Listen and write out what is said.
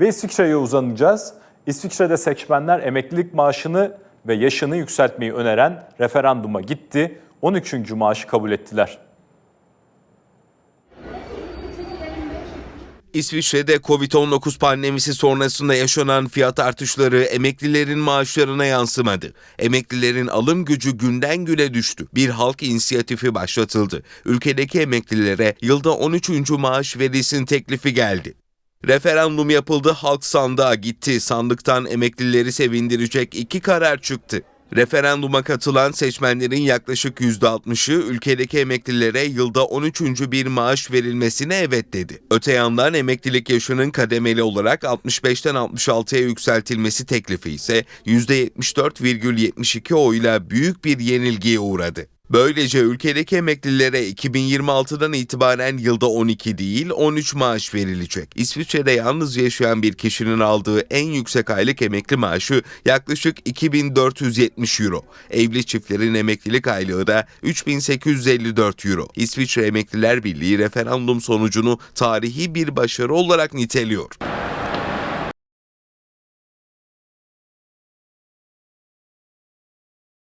Ve İsviçre'ye uzanacağız. İsviçre'de seçmenler emeklilik maaşını ve yaşını yükseltmeyi öneren referanduma gitti. 13. maaşı kabul ettiler. İsviçre'de Covid-19 pandemisi sonrasında yaşanan fiyat artışları emeklilerin maaşlarına yansımadı. Emeklilerin alım gücü günden güne düştü. Bir halk inisiyatifi başlatıldı. Ülkedeki emeklilere yılda 13. maaş verilsin teklifi geldi. Referandum yapıldı, halk sandığa gitti. Sandıktan emeklileri sevindirecek iki karar çıktı. Referanduma katılan seçmenlerin yaklaşık %60'ı ülkedeki emeklilere yılda 13. bir maaş verilmesine evet dedi. Öte yandan emeklilik yaşının kademeli olarak 65'ten 66'ya yükseltilmesi teklifi ise %74,72 oyla büyük bir yenilgiye uğradı. Böylece ülkedeki emeklilere 2026'dan itibaren yılda 12 değil 13 maaş verilecek. İsviçre'de yalnız yaşayan bir kişinin aldığı en yüksek aylık emekli maaşı yaklaşık 2470 euro. Evli çiftlerin emeklilik aylığı da 3854 euro. İsviçre Emekliler Birliği referandum sonucunu tarihi bir başarı olarak niteliyor.